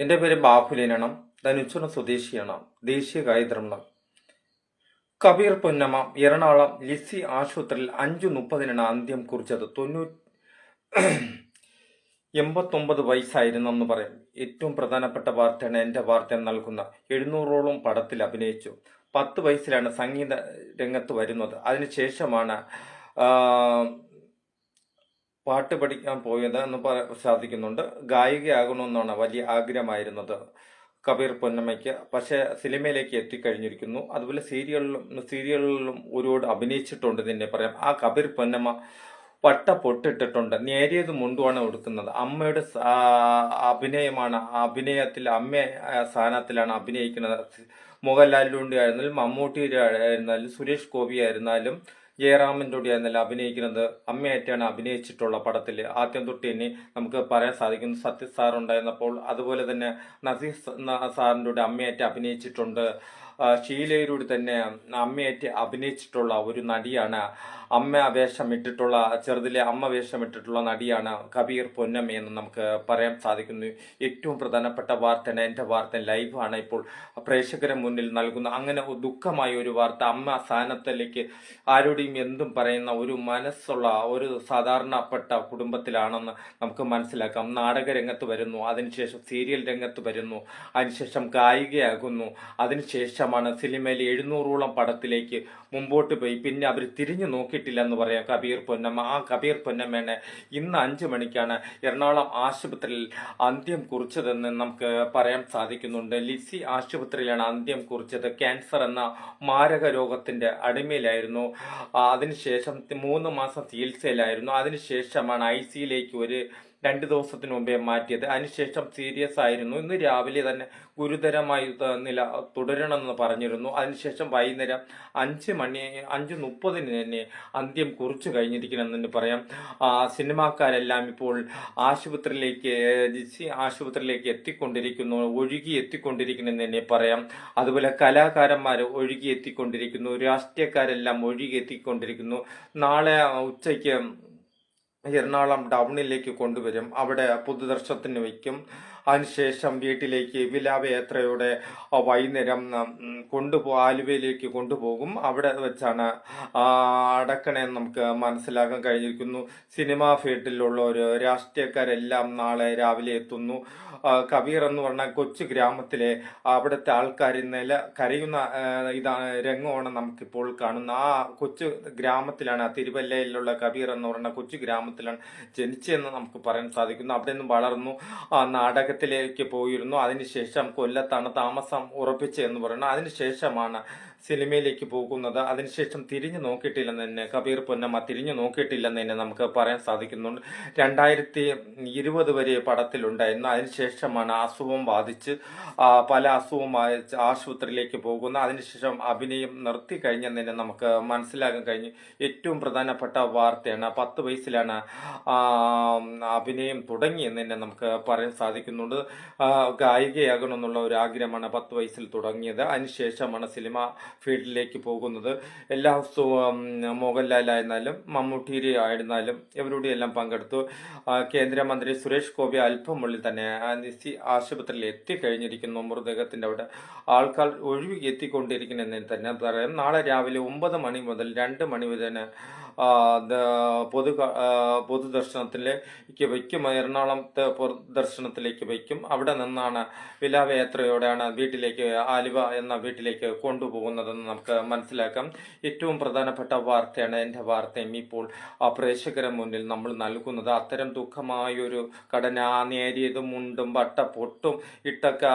എന്റെ പേര് ബാഹുലിനാണ്. ധനുച്ചുണ സ്വദേശിയാണ്. ദേശീയ ഗായത്രമാണ് കബീർ പൊന്നമ്മ എറണാകുളം ലിസി ആശുപത്രിയിൽ അഞ്ചു മുപ്പതിനാണ് അന്ത്യം കുറിച്ചത്. തൊണ്ണൂ എൺപത്തൊമ്പത് വയസ്സായിരുന്നെന്ന് പറയും. ഏറ്റവും പ്രധാനപ്പെട്ട വാർത്തയാണ് എന്റെ വാർത്ത നൽകുന്ന. എഴുന്നൂറോളം പടത്തിൽ അഭിനയിച്ചു. പത്ത് വയസ്സിലാണ് സംഗീത രംഗത്ത് വരുന്നത്. അതിനുശേഷമാണ് പാട്ട് പഠിക്കാൻ പോയത് എന്ന് സാധിക്കുന്നുണ്ട്. ഗായികയാകണമെന്നാണ് വലിയ ആഗ്രഹമായിരുന്നത്. കബീർ പൊന്നമ്മയ്ക്ക്. പക്ഷേ സിനിമയിലേക്ക് എത്തിക്കഴിഞ്ഞിരിക്കുന്നു. അതുപോലെ സീരിയലിലും സീരിയലുകളിലും ഒരുപാട് അഭിനയിച്ചിട്ടുണ്ട് തന്നെ പറയാം. ആ കബീർ പൊന്നമ്മ പട്ട പൊട്ടിട്ടിട്ടുണ്ട്. നേരിയത് മുണ്ടുമാണ് ഉടുക്കുന്നത്. അമ്മയുടെ അഭിനയമാണ് അഭിനയത്തിൽ അമ്മ സ്ഥാനത്തിലാണ് അഭിനയിക്കുന്നത്. മോഹൻലാലിന്റെ ആയിരുന്നാലും മമ്മൂട്ടിയുടെ ആയിരുന്നാലും സുരേഷ് ഗോപി ആയിരുന്നാലും ജയറാമിന്റെ എന്നല്ല അഭിനയിക്കുന്നത്? അമ്മയായിട്ടാണ് അഭിനയിച്ചിട്ടുള്ള പടത്തിൽ ആദ്യം തൊട്ട് തന്നെ നമുക്ക് പറയാൻ സാധിക്കുന്നു സത്യസാർ ഉണ്ടായിരുന്നപ്പോൾ അതുപോലെ തന്നെ നസീർ സാറിന്റെ അമ്മയായിട്ട് അഭിനയിച്ചിട്ടുണ്ട്. ഷീലയിലൂടെ തന്നെ അമ്മയേറ്റ് അഭിനയിച്ചിട്ടുള്ള ഒരു നടിയാണ്. അമ്മ വേഷം ഇട്ടിട്ടുള്ള ചെറുതിലെ അമ്മ വേഷം ഇട്ടിട്ടുള്ള നടിയാണ് കബീർ പൊന്നമ്മ എന്ന് നമുക്ക് പറയാൻ സാധിക്കുന്നു. ഏറ്റവും പ്രധാനപ്പെട്ട വാർത്ത എന്റെ വാർത്ത ലൈവാണ് ഇപ്പോൾ പ്രേക്ഷകരെ മുന്നിൽ നൽകുന്ന അങ്ങനെ ദുഃഖമായ ഒരു വാർത്ത. അമ്മ സ്ഥാനത്തിലേക്ക് ആരോടെയും എന്തും പറയുന്ന ഒരു മനസ്സുള്ള ഒരു സാധാരണപ്പെട്ട കുടുംബത്തിലാണെന്ന് നമുക്ക് മനസ്സിലാക്കാം. നാടക രംഗത്ത് വരുന്നു അതിനുശേഷം സീരിയൽ രംഗത്ത് വരുന്നു അതിനുശേഷം ഗായികയാകുന്നു അതിനുശേഷമാണ് സിനിമയിൽ എഴുന്നൂറോളം പടത്തിലേക്ക് മുമ്പോട്ട് പോയി. പിന്നെ അവർ തിരിഞ്ഞു നോക്കിയിട്ടില്ല എന്ന് പറയാം. കബീർ പൊന്നമ്മ. ആ കബീർ പൊന്നമ്മേനെ ഇന്ന് അഞ്ചു മണിക്കാണ് എറണാകുളം ആശുപത്രിയിൽ അന്ത്യം കുറിച്ചതെന്ന് നമുക്ക് പറയാൻ സാധിക്കുന്നുണ്ട്. ലിസി ആശുപത്രിയിലാണ് അന്ത്യം കുറിച്ചത്. ക്യാൻസർ എന്ന മാരക രോഗത്തിന്റെ അടിമയിലായിരുന്നു. അതിനുശേഷം മൂന്ന് മാസം ചികിത്സയിലായിരുന്നു. അതിനുശേഷമാണ് ഐ സിയിലേക്ക് ഒരു രണ്ട് ദിവസത്തിന് മുമ്പേ മാറ്റിയത്. അതിനുശേഷം സീരിയസ് ആയിരുന്നു. ഇന്ന് രാവിലെ തന്നെ ഗുരുതരമായി നില തുടരണമെന്ന് പറഞ്ഞിരുന്നു. അതിനുശേഷം വൈകുന്നേരം അഞ്ച് മണി അഞ്ച് മുപ്പതിന് തന്നെ അന്ത്യം കുറിച്ചു കഴിഞ്ഞിരിക്കണം എന്ന് പറയാം സിനിമാക്കാരെല്ലാം ഇപ്പോൾ ആശുപത്രിയിലേക്ക് ആശുപത്രിയിലേക്ക് എത്തിക്കൊണ്ടിരിക്കുന്നു. ഒഴുകി എത്തിക്കൊണ്ടിരിക്കുന്നെന്ന് തന്നെ പറയാം. അതുപോലെ കലാകാരന്മാർ ഒഴുകി എത്തിക്കൊണ്ടിരിക്കുന്നു. രാഷ്ട്രീയക്കാരെല്ലാം ഒഴുകി എത്തിക്കൊണ്ടിരിക്കുന്നു. നാളെ ഉച്ചയ്ക്ക് എറണാകുളം ടൗണിലേക്ക് കൊണ്ടുവരും. അവിടെ പൊതുദർശനത്തിന് വയ്ക്കും. അതിനുശേഷം വീട്ടിലേക്ക് വിലാപയാത്രയോടെ വൈകുന്നേരം കൊണ്ടുപോ ആലുവയിലേക്ക് കൊണ്ടുപോകും. അവിടെ വെച്ചാണ് അടക്കണേ നമുക്ക് മനസ്സിലാക്കാൻ കഴിഞ്ഞിരിക്കുന്നു. സിനിമാ ഫീൽഡിലുള്ള ഒരു രാഷ്ട്രീയക്കാരെല്ലാം നാളെ രാവിലെ എത്തുന്നു. കബീർ എന്ന് പറഞ്ഞ കൊച്ചു ഗ്രാമത്തിലെ അവിടുത്തെ ആൾക്കാർ നില കരയുന്ന ഇതാണ് രംഗമാണ് നമുക്കിപ്പോൾ കാണുന്ന ആ കൊച്ചു ഗ്രാമത്തിലാണ് തിരുവല്ലയിലുള്ള കബീർ എന്ന് പറഞ്ഞ കൊച്ചു ഗ്രാമത്തിലാണ് ജനിച്ചതെന്ന് നമുക്ക് പറയാൻ സാധിക്കുന്നു. അവിടെ നിന്നും വളർന്നു. ആ നാടകത്തിലേക്ക് പോയിരുന്നു. അതിനുശേഷം കൊല്ലത്താണ് താമസം ഉറപ്പിച്ചതെന്ന് പറയുന്നത്. അതിനുശേഷമാണ് സിനിമയിലേക്ക് പോകുന്നത് അതിനുശേഷം തിരിഞ്ഞു നോക്കിയിട്ടില്ലെന്ന് തന്നെ കബീർ പൊന്നമ്മ തിരിഞ്ഞു നോക്കിയിട്ടില്ലെന്ന് തന്നെ നമുക്ക് പറയാൻ സാധിക്കുന്നുണ്ട്. രണ്ടായിരത്തി ഇരുപത് വരെ പടത്തിലുണ്ടായിരുന്നു. അതിനുശേഷമാണ് അസുഖം ബാധിച്ച് പല അസുഖം ബാധിച്ച് ആശുപത്രിയിലേക്ക് പോകുന്ന അതിനുശേഷം അഭിനയം നിർത്തി കഴിഞ്ഞെന്ന് തന്നെ നമുക്ക് മനസ്സിലാക്കാൻ കഴിഞ്ഞു. ഏറ്റവും പ്രധാനപ്പെട്ട വാർത്തയാണ് പത്ത് വയസ്സിലാണ് അഭിനയം തുടങ്ങിയെന്ന് തന്നെ നമുക്ക് പറയാൻ സാധിക്കുന്നുണ്ട്. ഗായികയാകണമെന്നുള്ള ഒരു ആഗ്രഹമാണ് പത്ത് വയസ്സിൽ തുടങ്ങിയത്. അതിനുശേഷമാണ് സിനിമ ഫീൽഡിലേക്ക് പോകുന്നത്. എല്ലാ ദിവസവും മോഹൻലാൽ ആയിരുന്നാലും മമ്മൂട്ടി ആയിരുന്നാലും ഇവരുടെ എല്ലാം പങ്കെടുത്തു. കേന്ദ്രമന്ത്രി സുരേഷ് ഗോപി അല്പമുള്ളിൽ തന്നെ ആ, നിസി ആശുപത്രിയിൽ എത്തിക്കഴിഞ്ഞിരിക്കുന്നു. മൃതദേഹത്തിന്റെ അവിടെ ആൾക്കാർ ഒഴിവ് എത്തിക്കൊണ്ടിരിക്കുന്നതിന് തന്നെ പറയാം. നാളെ രാവിലെ ഒമ്പത് മണി മുതൽ രണ്ട് മണി വരെ പൊതു പൊതുദർശനത്തിലേക്ക് വയ്ക്കും. എറണാകുളത്തെ പൊതുദർശനത്തിലേക്ക് വയ്ക്കും. അവിടെ നിന്നാണ് വിലാപയാത്രയോടെയാണ് വീട്ടിലേക്ക് ആലുവ എന്ന വീട്ടിലേക്ക് കൊണ്ടുപോകുന്നതെന്ന് നമുക്ക് മനസ്സിലാക്കാം. ഏറ്റവും പ്രധാനപ്പെട്ട വാർത്തയാണ് എന്റെ വാർത്തയും. ഇപ്പോൾ ആ പ്രേക്ഷകരെ മുന്നിൽ നമ്മൾ നൽകുന്നത് അത്തരം ദുഃഖമായൊരു ഘടന. നേരിയതും മുണ്ടും വട്ട പൊട്ടും ഇട്ടൊക്കെ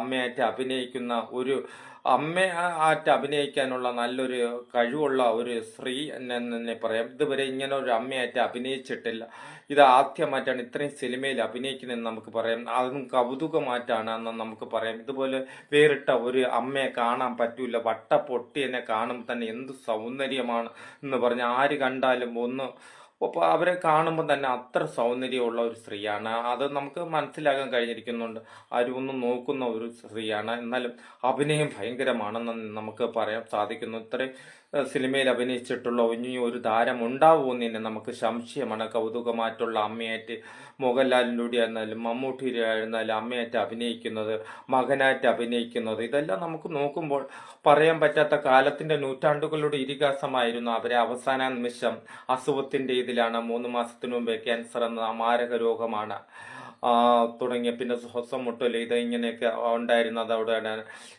അമ്മയായിട്ട് അഭിനയിക്കുന്ന ഒരു അമ്മ ആറ്റ് അഭിനയിക്കാനുള്ള നല്ലൊരു കഴിവുള്ള ഒരു സ്ത്രീ എന്ന് തന്നെ പറയാം. ഇതുവരെ ഇങ്ങനെ ഒരു അമ്മയായിട്ട് അഭിനയിച്ചിട്ടില്ല. ഇത് ആദ്യമായിട്ടാണ് ഇത്രയും സിനിമയിൽ അഭിനയിക്കുന്നതെന്ന് നമുക്ക് പറയാം. അതും കൗതുകമായിട്ടാണ് എന്ന് നമുക്ക് പറയാം. ഇതുപോലെ വേറിട്ട ഒരു അമ്മയെ കാണാൻ പറ്റൂല. വട്ട പൊട്ടിയെന്നെ കാണുമ്പോൾ തന്നെ എന്ത് സൗന്ദര്യമാണ് എന്ന് പറഞ്ഞ് ആര് കണ്ടാലും ഒന്ന് അപ്പോൾ അവരെ കാണുമ്പോൾ തന്നെ അത്ര സൗന്ദര്യമുള്ള ഒരു സ്ത്രീയാണ്. അത് നമുക്ക് മനസ്സിലാക്കാൻ കഴിഞ്ഞിരിക്കുന്നുണ്ട്. ആരും നോക്കുന്ന ഒരു സ്ത്രീയാണ്. എന്നാലും അഭിനയം ഭയങ്കരമാണെന്ന് നമുക്ക് പറയാൻ സാധിക്കുന്നു. ഇത്രയും സിനിമയിൽ അഭിനയിച്ചിട്ടുള്ള ഇനി ഒരു താരം തന്നെ നമുക്ക് സംശയമാണ്. കൗതുകമായിട്ടുള്ള അമ്മയായിട്ട് മോഹൻലാലിലൂടെ ആയിരുന്നാലും മമ്മൂട്ടിയുടെ ആയിരുന്നാലും അമ്മയായിട്ട് അഭിനയിക്കുന്നത് മകനായിട്ട് അഭിനയിക്കുന്നത് ഇതെല്ലാം നമുക്ക് നോക്കുമ്പോൾ പറയാൻ പറ്റാത്ത കാലത്തിന്റെ നൂറ്റാണ്ടുകളുടെ ഇതിഹാസമായിരുന്നു അവരെ അവസാന നിമിഷം അസുഖത്തിന്റെ ഇതിലാണ്. മൂന്ന് മാസത്തിനു മുമ്പേ ക്യാൻസർ എന്ന മാരക രോഗമാണ്. തുടങ്ങിയ പിന്നെ ഇത് ഇങ്ങനെയൊക്കെ ഉണ്ടായിരുന്നത് അവിടെ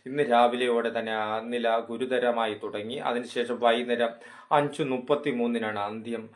ഇന്ന് രാവിലെയോടെ തന്നെ നില ഗുരുതരമായി തുടങ്ങി. അതിനുശേഷം വൈകുന്നേരം അഞ്ച് മുപ്പത്തി മൂന്നിനാണ് അന്ത്യം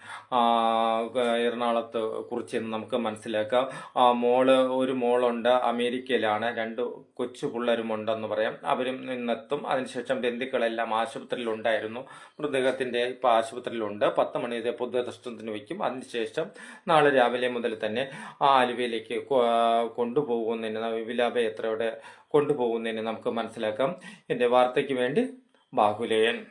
എറണാകുളത്ത് കുറിച്ചെന്ന് നമുക്ക് മനസ്സിലാക്കാം. ആ, മോൾ ഒരു മോളുണ്ട് അമേരിക്കയിലാണ്. രണ്ട് കൊച്ചു പിള്ളേരുമുണ്ടെന്ന് പറയാം. അവരും ഇന്നെത്തും. അതിനുശേഷം ബന്ധുക്കളെല്ലാം ആശുപത്രിയിലുണ്ടായിരുന്നു മൃതദേഹത്തിന്റെ ഇപ്പോൾ ഇപ്പൊ ആശുപത്രിയിലുണ്ട്. പത്ത് മണി പൊതുദർശനത്തിന് വയ്ക്കും. അതിനുശേഷം നാളെ രാവിലെ മുതൽ തന്നെ ആ ആലുവയിലേക്ക് കൊ- കൊണ്ടുപോകുന്നതിന് വിലാപയാത്രയോടെ കൊണ്ടുപോകുന്നതിന് നമുക്ക് മനസ്സിലാക്കാം. എന്റെ വാർത്തയ്ക്ക് വേണ്ടി ബാഹുലേയൻ.